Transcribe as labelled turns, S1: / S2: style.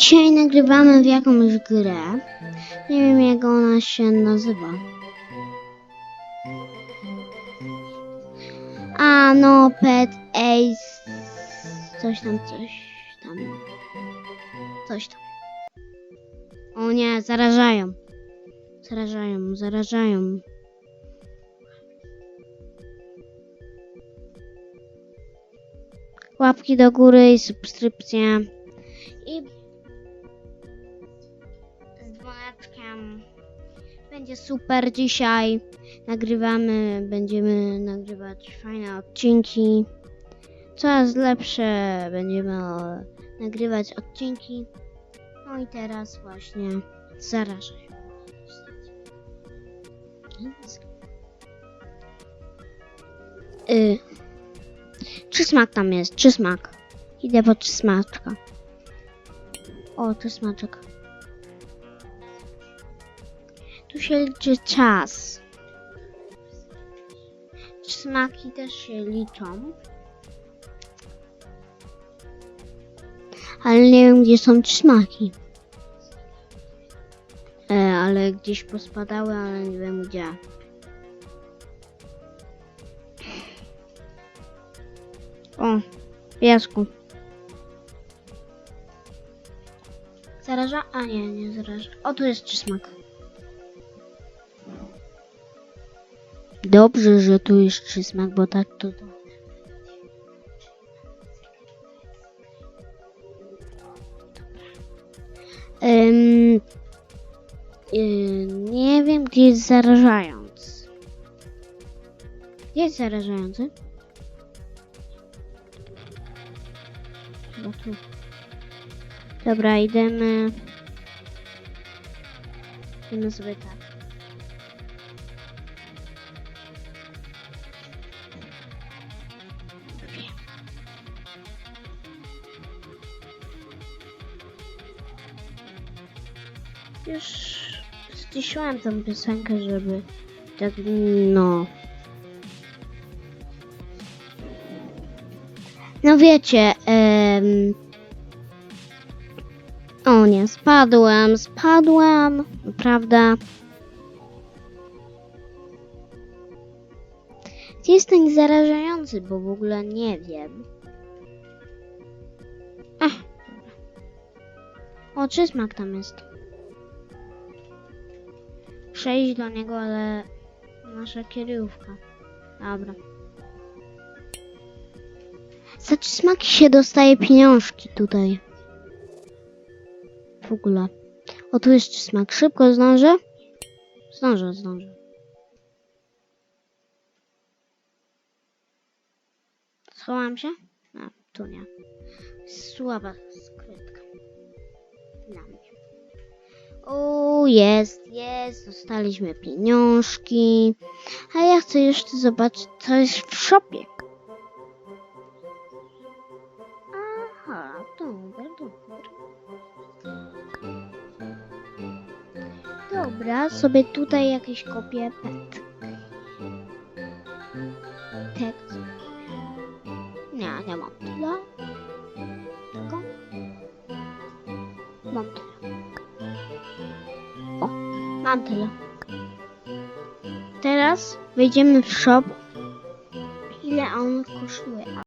S1: Dzisiaj nagrywamy w jakąś grę. Nie wiem jak ona się nazywa. A no, Pet Ace. Coś tam, coś tam. Coś tam. O nie, zarażają. Zarażają, zarażają. Łapki do góry i subskrypcje. I Będzie super dzisiaj. Nagrywamy, będziemy nagrywać fajne odcinki. Coraz lepsze będziemy nagrywać odcinki. No i teraz właśnie zarażają. Y, czy smak tam jest? Czy smak? Idę po czy smaczka. O, czy smaczek. Tu się liczy czas. Smaki też się liczą. Ale nie wiem, gdzie są smaki. E, ale gdzieś pospadały, ale nie wiem gdzie. O, piasku. Zaraża? A nie, nie zaraża. O, tu jest czysmak. Dobrze, że tu jest czysmak, bo tak to... yy, nie wiem, gdzie jest zarażający. Gdzie jest zarażający? Chyba tu. Dobra, idziemy. Idziemy sobie tak. Już ściszyłam tą piosenkę, żeby tak, no. No wiecie, em, o nie, spadłem, spadłem, prawda? Jest ten zarażający, bo w ogóle nie wiem. Ach. O, czy smak tam jest? Przejść do niego, ale nasza kierówka. Dobra. Za smaki się dostaje pieniążki tutaj? W ogóle. O, tu jest smak. Szybko zdążę? Zdążę, zdążę. Schowam się? A, tu nie. Słaba skrytka. Dla mnie. O, jest, jest. Dostaliśmy pieniążki. A ja chcę jeszcze zobaczyć, co jest w shopie. Aha, dobra, dobra. Dobra, sobie tutaj jakieś kopię pet. Tekst. Nie, nie mam tyle. Tylko. Mam tyle. Mam tyle. Teraz wejdziemy w shop. Ile on kosztuje?